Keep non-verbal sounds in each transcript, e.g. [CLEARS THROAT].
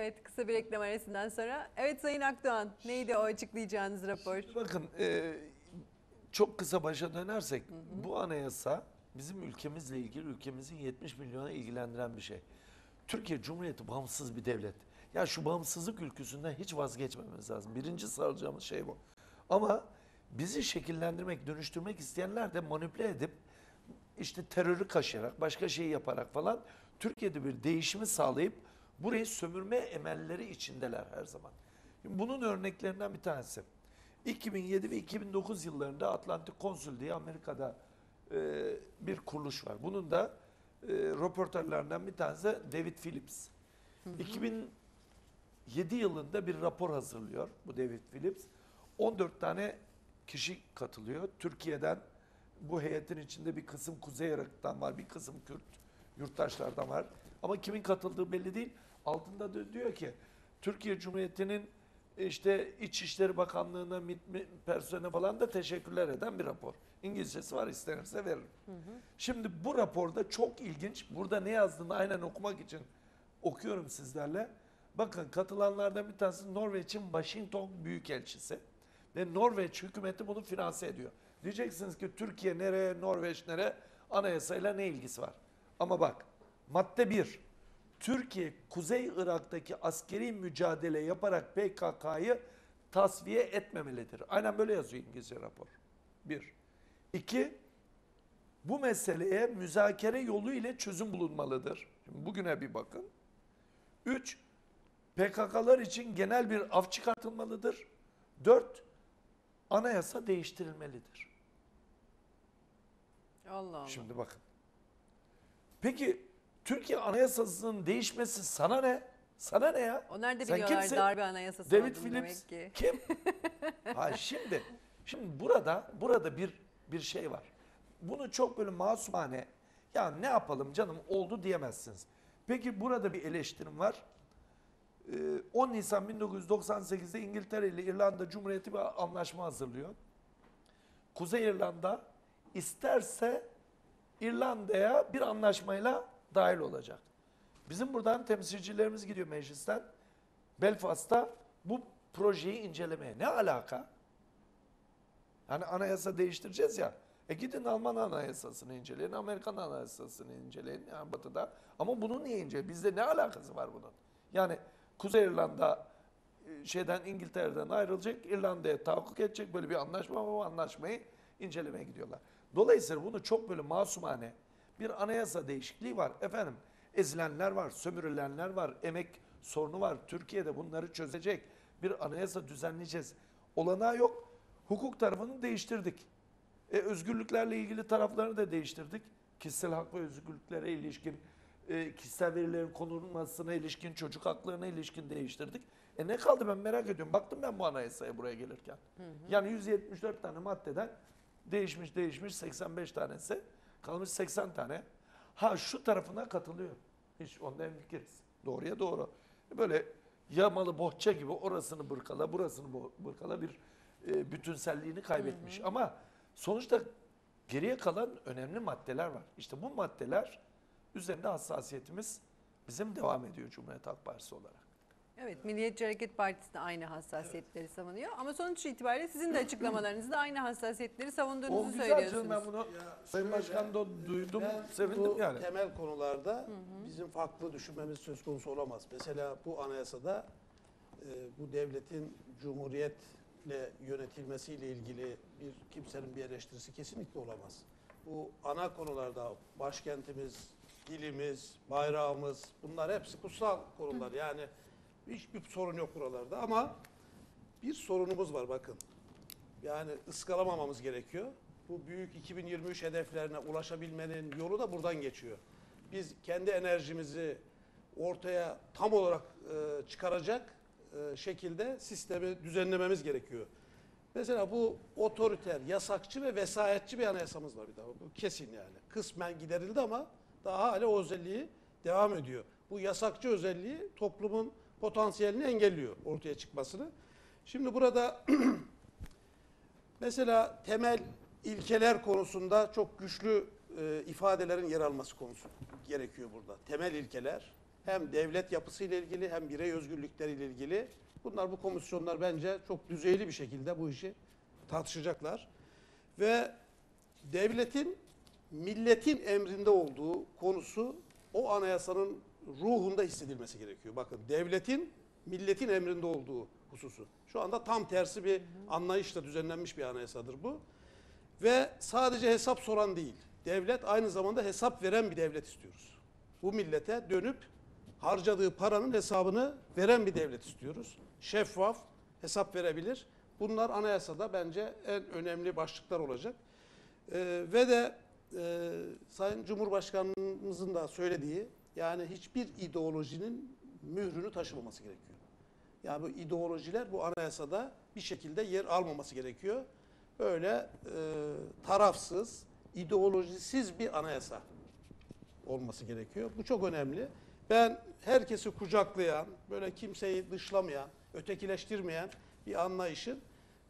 Evet kısa bir reklam arasından sonra. Evet Sayın Akdoğan neydi o açıklayacağınız rapor? Bakın e, çok kısa başa dönersek bu anayasa bizim ülkemizle ilgili ülkemizin 70 milyona ilgilendiren bir şey. Türkiye Cumhuriyeti bağımsız bir devlet. Ya şu bağımsızlık ülküsünden hiç vazgeçmememiz lazım. Birinci sarılacağımız şey bu. Ama bizi şekillendirmek, dönüştürmek isteyenler de manipüle edip işte terörü kaşıyarak, başka şeyi yaparak falan Türkiye'de bir değişimi sağlayıp burayı sömürme emelleri içindeler her zaman. Şimdi bunun örneklerinden bir tanesi. 2007 ve 2009 yıllarında Atlantik Konsul diye Amerika'da e, bir kuruluş var. Bunun da e, röportajlarından bir tanesi David Phillips. 2007 yılında bir rapor hazırlıyor bu David Phillips. 14 tane kişi katılıyor. Türkiye'den bu heyetin içinde bir kısım Kuzey Irak'tan var, bir kısım Kürt yurttaşlardan var. Ama kimin katıldığı belli değil. Altında da diyor ki Türkiye Cumhuriyeti'nin işte İçişleri Bakanlığı'na, MİT personeline falan da teşekkürler eden bir rapor. İngilizcesi var istenirse veririm. Şimdi bu raporda çok ilginç. Burada ne yazdığını aynen okumak için okuyorum sizlerle. Bakın katılanlardan bir tanesi Norveç'in Washington Büyükelçisi. Ve Norveç hükümeti bunu finanse ediyor. Diyeceksiniz ki Türkiye nereye, Norveç nereye, anayasayla ne ilgisi var? Ama bak madde 1. Türkiye Kuzey Irak'taki askeri mücadele yaparak PKK'yı tasfiye etmemelidir. Aynen böyle yazıyor İngilizce rapor. Bir. İki, bu meseleye müzakere yolu ile çözüm bulunmalıdır. Şimdi bugüne bir bakın. Üç, PKK'lar için genel bir af çıkartılmalıdır. Dört, anayasa değiştirilmelidir. Allah Allah. Şimdi bakın. Peki Türkiye anayasasının değişmesi sana ne? Sana ne ya? Onlar da Sen biliyorlar kimsin? darbe anayasası David olduğunu Phillips demek ki. kim? [LAUGHS] ha şimdi şimdi burada burada bir bir şey var. Bunu çok böyle masumane ya ne yapalım canım oldu diyemezsiniz. Peki burada bir eleştirim var. Ee, 10 Nisan 1998'de İngiltere ile İrlanda Cumhuriyeti bir anlaşma hazırlıyor. Kuzey İrlanda isterse İrlanda'ya bir anlaşmayla dahil olacak. Bizim buradan temsilcilerimiz gidiyor meclisten. Belfast'ta bu projeyi incelemeye. Ne alaka? Yani anayasa değiştireceğiz ya. E gidin Alman anayasasını inceleyin, Amerikan anayasasını inceleyin yani batıda. Ama bunu niye inceleyin? Bizde ne alakası var bunun? Yani Kuzey İrlanda e, şeyden İngiltere'den ayrılacak, İrlanda'ya tahakkuk edecek böyle bir anlaşma ama bu anlaşmayı incelemeye gidiyorlar. Dolayısıyla bunu çok böyle masumane bir anayasa değişikliği var. Efendim ezilenler var, sömürülenler var, emek sorunu var. Türkiye'de bunları çözecek bir anayasa düzenleyeceğiz. Olanağı yok. Hukuk tarafını değiştirdik. E, özgürlüklerle ilgili taraflarını da değiştirdik. Kişisel hak ve özgürlüklere ilişkin, e, kişisel verilerin korunmasına ilişkin, çocuk haklarına ilişkin değiştirdik. E ne kaldı ben merak ediyorum. Baktım ben bu anayasaya buraya gelirken. Yani 174 tane maddeden değişmiş değişmiş 85 tanesi. Kalmış 80 tane. Ha şu tarafına katılıyor. Hiç ondan fikiriz. Doğruya doğru. Böyle yamalı bohça gibi orasını bırkala, burasını bırkala bir e, bütünselliğini kaybetmiş. Ama sonuçta geriye kalan önemli maddeler var. İşte bu maddeler üzerinde hassasiyetimiz bizim devam ediyor Cumhuriyet Halk Partisi olarak. Evet Milliyetçi Hareket Partisi de aynı hassasiyetleri savunuyor. Ama sonuç itibariyle sizin de [CLEARS THROAT] açıklamalarınızda aynı hassasiyetleri O savunduğunuzu güzel canım söylüyorsunuz. ben bunu Sayın Başkan da duydum, Ben sevindim bu yani. temel konularda bizim farklı düşünmemiz söz konusu olamaz. Mesela bu anayasada e, bu devletin cumhuriyetle yönetilmesiyle ilgili bir kimsenin bir eleştirisi kesinlikle olamaz. Bu ana konularda başkentimiz, dilimiz, bayrağımız bunlar hepsi kutsal konular. Yani hiçbir sorun yok buralarda ama bir sorunumuz var bakın. Yani ıskalamamamız gerekiyor. Bu büyük 2023 hedeflerine ulaşabilmenin yolu da buradan geçiyor. Biz kendi enerjimizi ortaya tam olarak e, çıkaracak e, şekilde sistemi düzenlememiz gerekiyor. Mesela bu otoriter, yasakçı ve vesayetçi bir anayasamız var bir daha. Bu kesin yani. Kısmen giderildi ama daha hala o özelliği devam ediyor. Bu yasakçı özelliği toplumun potansiyelini engelliyor ortaya çıkmasını. Şimdi burada [CLEARS THROAT] Mesela temel ilkeler konusunda çok güçlü e, ifadelerin yer alması konusu gerekiyor burada. Temel ilkeler hem devlet yapısıyla ilgili hem birey özgürlükleriyle ilgili. Bunlar bu komisyonlar bence çok düzeyli bir şekilde bu işi tartışacaklar. Ve devletin milletin emrinde olduğu konusu o anayasanın ruhunda hissedilmesi gerekiyor. Bakın devletin milletin emrinde olduğu hususu. Şu anda tam tersi bir anlayışla düzenlenmiş bir anayasadır bu. Ve sadece hesap soran değil. Devlet aynı zamanda hesap veren bir devlet istiyoruz. Bu millete dönüp harcadığı paranın hesabını veren bir devlet istiyoruz. Şeffaf, hesap verebilir. Bunlar anayasada bence en önemli başlıklar olacak. Ee, ve de e, Sayın Cumhurbaşkanımızın da söylediği yani hiçbir ideolojinin mührünü taşımaması gerekiyor. Yani bu ideolojiler bu anayasada bir şekilde yer almaması gerekiyor. Böyle e, tarafsız, ideolojisiz bir anayasa olması gerekiyor. Bu çok önemli. Ben herkesi kucaklayan, böyle kimseyi dışlamayan, ötekileştirmeyen bir anlayışın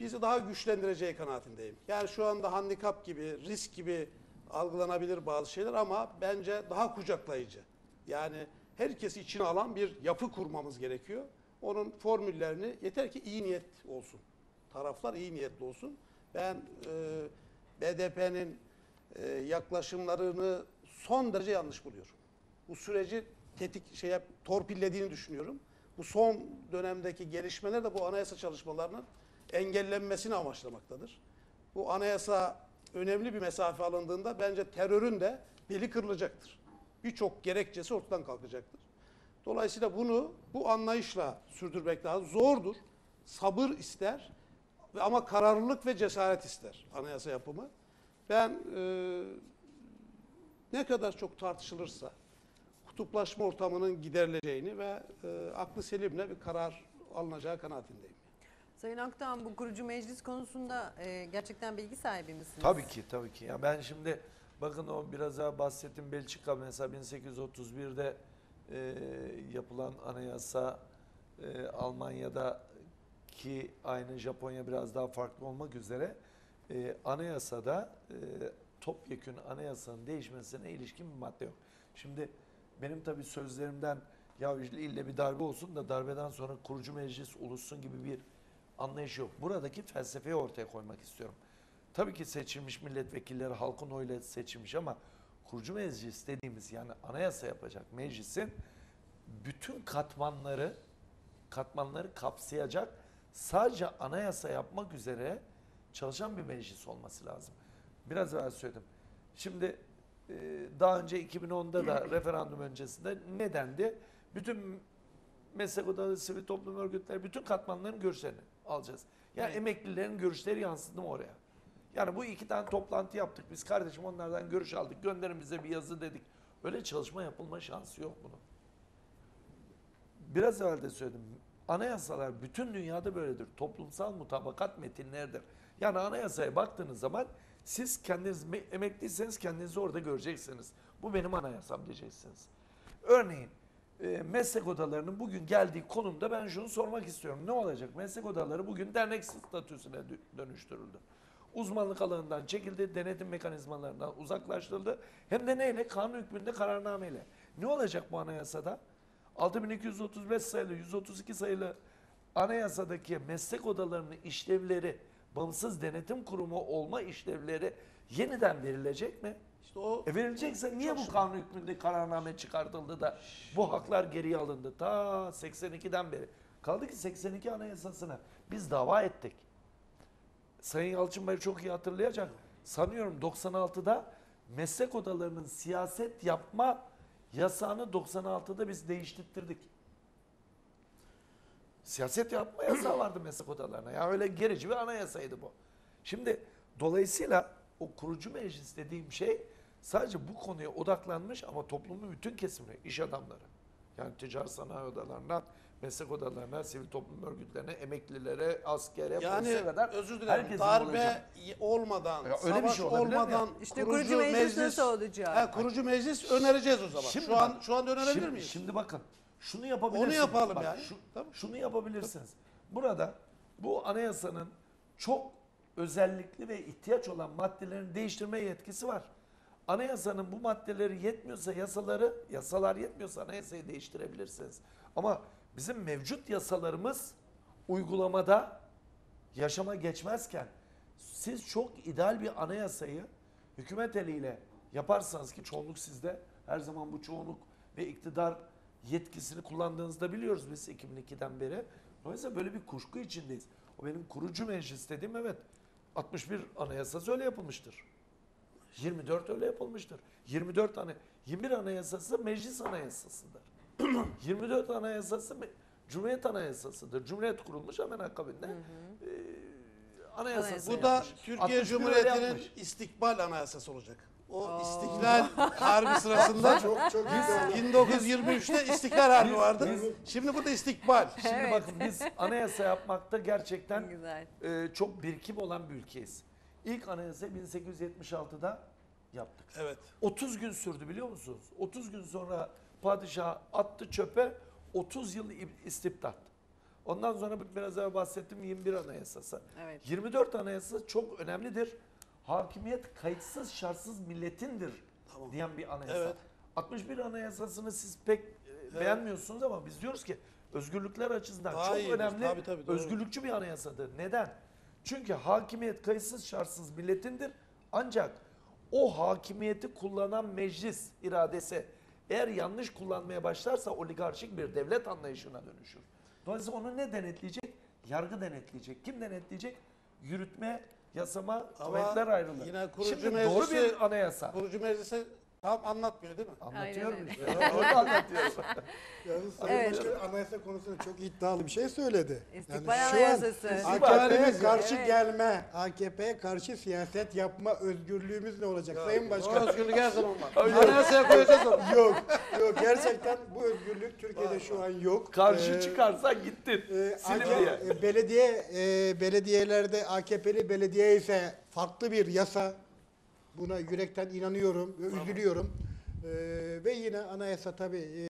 bizi daha güçlendireceği kanaatindeyim. Yani şu anda handikap gibi, risk gibi algılanabilir bazı şeyler ama bence daha kucaklayıcı. Yani herkesi içine alan bir yapı kurmamız gerekiyor. Onun formüllerini yeter ki iyi niyet olsun. Taraflar iyi niyetli olsun. Ben e, BDP'nin e, yaklaşımlarını son derece yanlış buluyorum. Bu süreci tetik şeye torpillediğini düşünüyorum. Bu son dönemdeki gelişmeler de bu anayasa çalışmalarının engellenmesini amaçlamaktadır. Bu anayasa önemli bir mesafe alındığında bence terörün de beli kırılacaktır. Birçok gerekçesi ortadan kalkacaktır. Dolayısıyla bunu bu anlayışla sürdürmek lazım. Zordur, sabır ister ve ama kararlılık ve cesaret ister anayasa yapımı. Ben e, ne kadar çok tartışılırsa kutuplaşma ortamının giderileceğini ve e, aklı selimle bir karar alınacağı kanaatindeyim. Sayın Aktan bu kurucu meclis konusunda e, gerçekten bilgi sahibi misiniz? Tabii ki tabii ki. Ya ben şimdi bakın o biraz daha bahsettim Belçika mesela 1831'de e, yapılan anayasa e, Almanya'da ki aynı Japonya biraz daha farklı olmak üzere e, anayasada e, topyekün anayasanın değişmesine ilişkin bir madde yok. Şimdi benim tabii sözlerimden ya ille bir darbe olsun da darbeden sonra kurucu meclis oluşsun gibi bir anlayış yok. Buradaki felsefeyi ortaya koymak istiyorum. Tabii ki seçilmiş milletvekilleri halkın oyuyla seçilmiş ama kurucu meclis dediğimiz yani anayasa yapacak meclisin bütün katmanları katmanları kapsayacak sadece anayasa yapmak üzere çalışan bir meclis olması lazım. Biraz evvel söyledim. Şimdi e, daha önce 2010'da da [CLEARS THROAT] referandum öncesinde ne dendi? Bütün meslek odaları, sivil toplum örgütleri, bütün katmanların görüşlerini alacağız. Yani Evet. emeklilerin görüşleri yansıdı mı oraya? Yani bu iki tane toplantı yaptık biz kardeşim onlardan görüş aldık. Gönderin bize bir yazı dedik. Öyle çalışma yapılma şansı yok bunun. Biraz evvel de söyledim. Anayasalar bütün dünyada böyledir. Toplumsal mutabakat metinlerdir. Yani anayasaya baktığınız zaman siz kendiniz me- emekliyseniz kendinizi orada göreceksiniz. Bu benim anayasam diyeceksiniz. Örneğin e, meslek odalarının bugün geldiği konumda ben şunu sormak istiyorum. Ne olacak? Meslek odaları bugün dernek statüsüne dö- dönüştürüldü. Uzmanlık alanından çekildi, denetim mekanizmalarından uzaklaştırıldı. Hem de neyle? Kanun hükmünde kararnameyle. Ne olacak bu anayasada? 6235 sayılı, 132 sayılı anayasadaki meslek odalarının işlevleri, bağımsız denetim kurumu olma işlevleri yeniden verilecek mi? İşte o E verilecekse niye bu kanun hükmünde kararname çıkartıldı da bu haklar geriye alındı? Ta 82'den beri. Kaldı ki 82 anayasasını biz dava ettik. Sayın Yalçın Bey çok iyi hatırlayacak. Sanıyorum 96'da meslek odalarının siyaset yapma yasağını 96'da biz değiştirdik. Siyaset yapma yasağı vardı meslek odalarına. Ya öyle gerici bir anayasaydı bu. Şimdi dolayısıyla o kurucu meclis dediğim şey sadece bu konuya odaklanmış ama toplumun bütün kesimine, iş adamları. Yani ticaret sanayi odalarından, meslek odalarına, sivil toplum örgütlerine, emeklilere, askere, yani polise kadar özür dilerim darbe olacak. olmadan, Ya öyle bir savaş şey olabilir mi ya? olmadan İşte kurucu meclis nasıl olacak? He, kurucu meclis önereceğiz o zaman. Şimdi şu an şu anda önerebilir şimdi, miyiz? Şimdi bakın şunu yapabilirsiniz. Onu yapalım Bak, yani. şu- Tamam. şunu yapabilirsiniz. Burada bu anayasanın çok özellikli ve ihtiyaç olan maddelerini değiştirme yetkisi var. anayasanın bu maddeleri yetmiyorsa yasaları, yasalar yetmiyorsa anayasayı değiştirebilirsiniz. Ama bizim mevcut yasalarımız uygulamada yaşama geçmezken siz çok ideal bir anayasayı hükümet eliyle yaparsanız ki çoğunluk sizde her zaman bu çoğunluk ve iktidar yetkisini kullandığınızda biliyoruz biz 2002'den beri. Dolayısıyla böyle bir kuşku içindeyiz. O benim kurucu meclis dediğim evet 61 anayasası öyle yapılmıştır. 24 öyle yapılmıştır. 24 tane 21 anayasası meclis anayasasıdır. [COUGHS] 24 anayasası Cumhuriyet anayasasıdır. Cumhuriyet kurulmuş hemen akabinde e, anayasası. Anayasa Bu da yapmış. Türkiye 61 öyle Cumhuriyeti'nin istikbal anayasası olacak. O Oo. istiklal harbi sırasında [LAUGHS] Çok çok iyi. 1923'te istiklal harbi Biz- vardı. biz- Şimdi bu da istikbal. Şimdi Evet. bakın biz anayasa yapmakta gerçekten [LAUGHS] e, çok birikim olan bir ülkeyiz. İlk anayasayı 1876'da yaptık. Evet. 30 gün sürdü biliyor musunuz? 30 gün sonra padişah attı çöpe 30 yıl istibdat. Ondan sonra biraz evvel bahsettiğim 21 anayasası. Evet. 24 anayasası çok önemlidir. Hakimiyet kayıtsız şartsız milletindir Tamam. diyen bir anayasa. Evet. 61 anayasasını siz pek e, beğenmiyorsunuz ama biz diyoruz ki özgürlükler açısından Daha çok iyidir. önemli Tabii, tabii, doğru. özgürlükçü bir anayasadır. Neden? Çünkü hakimiyet kayıtsız şartsız milletindir. Ancak o hakimiyeti kullanan meclis iradesi eğer yanlış kullanmaya başlarsa oligarşik bir devlet anlayışına dönüşür. Dolayısıyla onu ne denetleyecek? Yargı denetleyecek. Kim denetleyecek? Yürütme, yasama, Ama kuvvetler ayrılır. yine kurucu Şimdi doğru meclisi- bir anayasa. Kurucu meclise tam anlatmıyor değil mi? Anlatıyorum işte. Orada anlatıyorum. [LAUGHS] Yalnız Sayın Evet. Başkan anayasa konusunda çok iddialı bir şey söyledi. İstikbal şu an Anayasası. AKP'ye karşı Evet. gelme, AKP'ye karşı siyaset yapma özgürlüğümüz ne olacak Sayın O Başkan? özgürlük her zaman var. Anayasaya koyacağız onu. [LAUGHS] yok, yok gerçekten bu özgürlük Türkiye'de şu an yok. Karşı Ee, çıkarsan gittin. e, Silivri'ye. AK- e, belediye e, belediyelerde AKP'li belediye ise farklı bir yasa. Buna yürekten inanıyorum ve üzülüyorum. E, ve yine anayasa tabii